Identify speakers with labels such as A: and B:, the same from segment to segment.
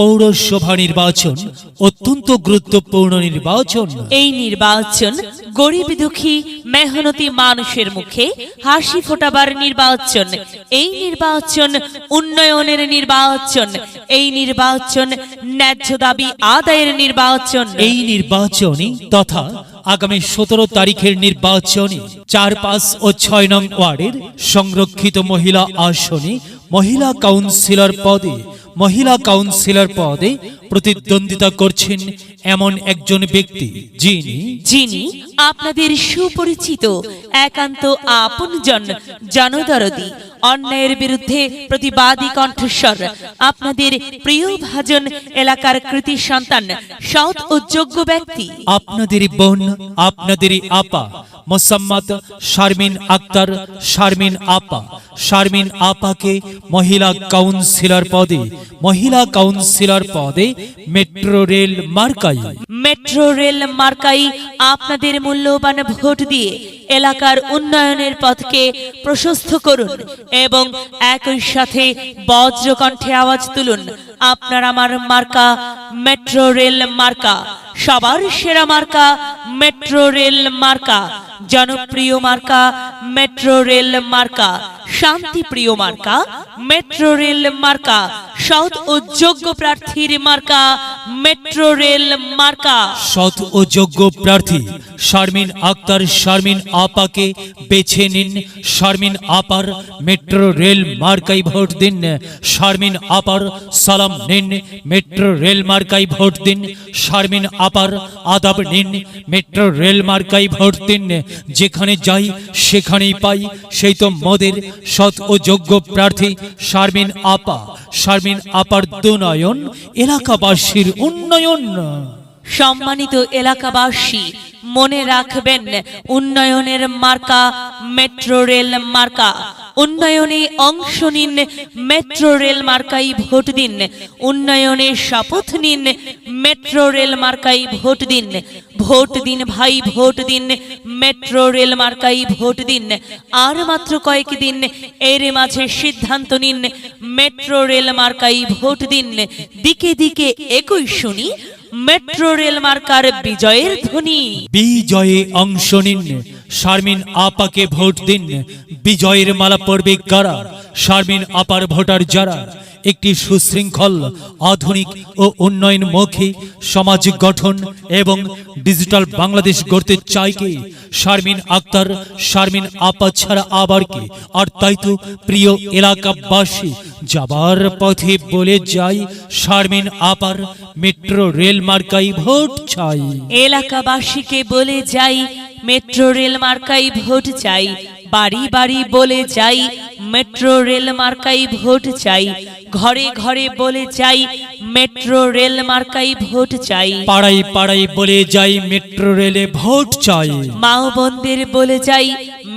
A: পৌরসভা নির্বাচন অত্যন্ত গুরুত্বপূর্ণ নির্বাচন।
B: এই নির্বাচন গরিব দুঃখী মেহনতি মানুষের মুখে হাসি ফোটাবার নির্বাচন। এই নির্বাচন উন্নয়নের নির্বাচন। এই নির্বাচন ন্যায্য দাবি আদায়ের নির্বাচন।
A: এই নির্বাচনে তথা আগামী সতেরো তারিখের নির্বাচনে চার পাঁচ ও ছয় নং ওয়ার্ডের সংরক্ষিত মহিলা আসনে মহিলা কাউন্সিলর পদে মহিলা কাউন্সিলর পদে প্রতিদ্বন্দ্বিতা করছেন এমন একজন ব্যক্তি যিনি
B: যিনি আপনাদের সুপরিচিত একান্ত আপনজন জনদরদি অন্যায়ের বিরুদ্ধে প্রতিবাদী কণ্ঠস্বর আপনাদের প্রিয় ভাজন এলাকার কৃতি সন্তান সৎ ও যোগ্য ব্যক্তি।
A: আপনাদের বোন আপনাদেরই আপা মোসাম্মদ, শারমিন আক্তার, শারমিন আপা। শারমিন আপাকে মহিলা কাউন্সিলর পদে, মহিলা কাউন্সিলর পদে মেট্রো রেল মার্কাই।
B: মেট্রো রেল মার্কাই আপনাদের মূল্যবান ভোট দিয়ে এলাকার উন্নয়নের পথকে প্রশস্ত করুন এবং একই সাথে বজ্রকণ্ঠে আওয়াজ তুলুন। আপনার আমার মার্কা মেট্রো রেল মার্কা, সবার সেরা মার্কা মেট্রো রেল মার্কা। জনপ্রিয় মার্কা, মেট্রো রেল মার্কা শান্তিপ্রিয় মার্কা, মেট্রো রেল মার্কা, সৎ ও যোগ্য প্রার্থীর মার্কা, মেট্রো রেল মার্কা।
A: সৎ ও যোগ্য প্রার্থী শারমিন আক্তার, শারমিন আপাকে বেছে নিন। শারমিন আপার মেট্রো রেল মার্কাই ভোট দিন। শারমিন আপার সালাম নিন। মেট্রো রেল মার্কাই ভোট দিন। শারমিন আপার আদাব নিন। মেট্রো রেল মার্কাই ভোট দিন। যেখানে যাই, সেখানেই পাই। সেই তো মদের সৎ ও যোগ্য প্রার্থী শারমিন আপা। শারমিন আপার দুনয়ন, এলাকাবাসীর উন্নয়ন।
B: সম্মানিত এলাকাবাসী, মনে রাখবেন, উন্নয়নের মার্কা, মেট্রো রেল মার্কা। উন্নয়নে অংশ নিন, মেট্রো রেল মার্কাই ভোট দিন। উন্নয়নে শপথ নিন, মেট্রো রেল মার্কাই ভোট দিন। ভোট দিন ভাই, ভোট দিন, মেট্রো রেল মার্কাই ভোট দিন। আর মাত্র কয়েক দিন, এর মাঝে সিদ্ধান্ত নিন, মেট্রো রেল মার্কাই ভোট দিন। দিকে দিকে একই শুনি, মেট্রো রেল মার্কার বিজয়ের ধ্বনি।
A: বিজয়ে অংশ নিন শারমিন আপাকে ভোট দিন বিজয়ের মালা পড়বে কারা? শারমিন আপার ভোটার যারা? একটি সুশৃঙ্খল, আধুনিক ও উন্নয়নমুখী সমাজ গঠন এবং ডিজিটাল বাংলাদেশ গড়তে চাই কে? শারমিন আক্তার, শারমিন আপা ছাড়া আবার কি? আর তাই তো প্রিয় এলাকাবাসী, যাবার পথে বলে যাই, শারমিন আপার মেট্রো রেল মার্কাই ভোট চাই।
B: এলাকাবাসীকে বলে যাই, মেট্রো রেল মার্কাই ভোট চাই, বাড়ি বাড়ি বলে যাই মেট্রো রেল মার্কাই ভোট চাই। ঘরে ঘরে বলে যাই মেট্রো রেল মার্কাই ভোট চাই।
A: পাড়াই পাড়াই বলে যাই মেট্রো রেলে ভোট চাই।
B: মা ও বোনদের বলে যাই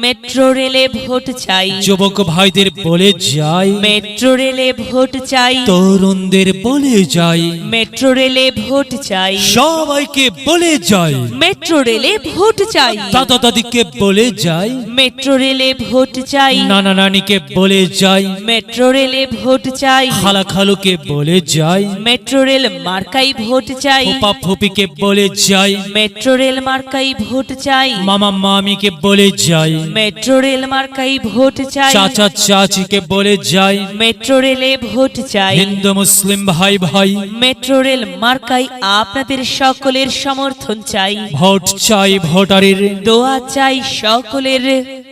B: মেট্রো রেলে ভোট চাই।
A: যুবক ভাইদের বলে যাই।
B: মেট্রো রেলে ভোট চাই।
A: তরুণদের বলে যাই।
B: মেট্রো রেলে ভোট চাই।
A: সবাইকে বলে যাই।
B: মেট্রো রেলে ভোট চাই।
A: দাদা দাদিকে বলে যাই।
B: মেট্রো রেলে ভোট চাই।
A: নানা নানিকে বলে যাই।
B: মেট্রো রেলে ভোট চাই।
A: খালা খালুকে বলে যাই।
B: মেট্রো রেল মার্কাই ভোট চাই।
A: ফুপা ফুপিকে বলে যাই।
B: মেট্রো রেল মার্কাই ভোট চাই।
A: মামা মামিকে বলে যাই।
B: মেট্রো রেল মার্কাই ভোট চাই।
A: চাচা চাচিকে বলে যাই।
B: মেট্রো রেলে ভোট চাই।
A: হিন্দু মুসলিম ভাই ভাই।
B: মেট্রো রেল মার্কাই আপনাদের সকলের সমর্থন চাই।
A: ভোট চাই ভোটারের।
B: দোয়া চাই সকলের।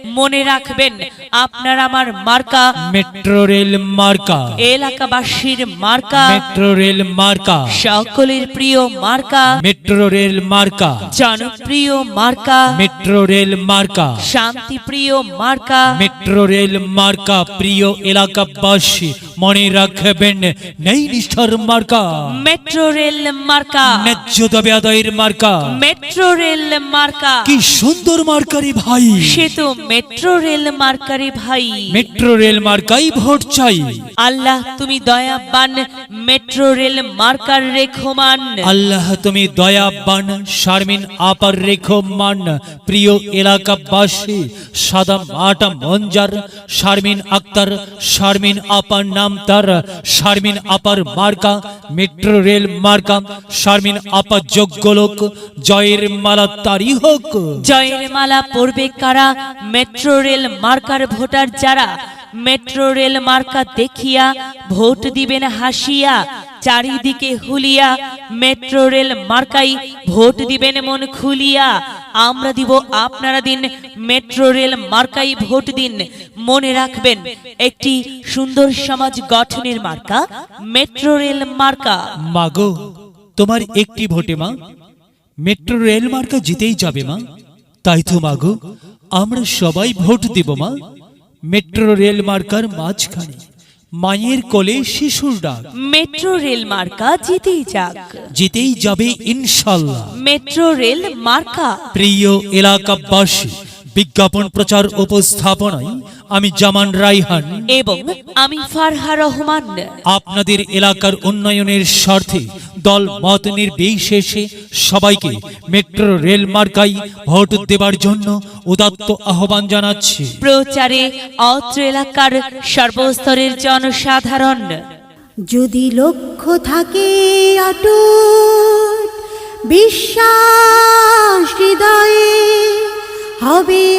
B: মনে রাখবেন আপনার আমার মার্কা।
A: মেট্রো রেল মার্কা।
B: এলাকাবাসীর মার্কা।
A: মেট্রো রেল মার্কা।
B: সকলের প্রিয় মার্কা।
A: মেট্রো রেল মার্কা।
B: জনপ্রিয় মার্কা।
A: মেট্রো রেল মার্কা।
B: শান্তিপ্রিয় মার্কা।
A: মেট্রো রেল মার্কা প্রিয় এলাকাবাসী। মনে রাখবেন নেই নিষ্ঠার মার্কা।
B: মেট্রো রেল মার্কা।
A: ন্যায্য দাবি আদায়ের মার্কা।
B: মেট্রো রেল মার্কা।
A: কি সুন্দর মার্কারি ভাই।
B: সে তো মেট্রো রেল মার্কারি ভাই।
A: মেট্রো রেল মার্কাই ভোট চাই।
B: আল্লাহ তুমি দয়াবান মেট্রো রেল মার্কার রেখমান।
A: আল্লাহ তুমি দয়াবান শারমিন আপার রেখো মান প্রিয় এলাকাবাসী সাদা মাটা মঞ্জার শারমিন আক্তার শারমিন আপার নাম তার শারমিন আপার মার্কা, মেট্রো রেল মার্কা। শারমিন আপা যোগ্য লোক, জয়ের মালা তারি হোক।
B: জয়ের মালা পড়বে কারা? মেট্রো রেল মার্কার ভোটার যারা? মেট্রো রেল মার্কা দেখিয়া ভোট দিবেন হাসিয়া, চারিদিকে হুলিয়া। মেট্রো রেল মার্কাই ভোট দিবেন মন খুলিয়া। আমরা দিব আপনারা দিন, মেট্রো রেল মার্কাই ভোট দিন। মনে রাখবেন একটি সুন্দর সমাজ গঠনের মার্কা মেট্রো রেল মার্কা।
A: মাগো তোমার একটি ভোটে মা। মেট্রো রেল মার্কা জিতেই যাবে মা। তাই তো মাগো আমরা সবাই ভোট দেব মা। মেট্রো রেল মার্কার মাঝখানে মায়ের কোলে শিশুর ডাক।
B: মেট্রো রেল মার্কা জিতেই যাক।
A: জিতেই যাবে ইনশাল্লাহ।
B: মেট্রো রেল মার্কা।
A: প্রিয় এলাকাবাসী বিজ্ঞাপন প্রচার উপস্থাপনায় আমি জামান রাইহান।
B: এবং আমি ফারহা রহমান।
A: আপনাদের এলাকার উন্নয়নের স্বার্থে দল মত নির্বিশেষে সবাইকে মেট্রো রেল মার্কাই ভোট দেবার জন্য উদাত্ত আহ্বান জানাচ্ছি।
B: প্রচারে অত্র এলাকার সর্বস্তরের জনসাধারণ।
C: যদি লক্ষ্য থাকে অটুট বিশ্বাস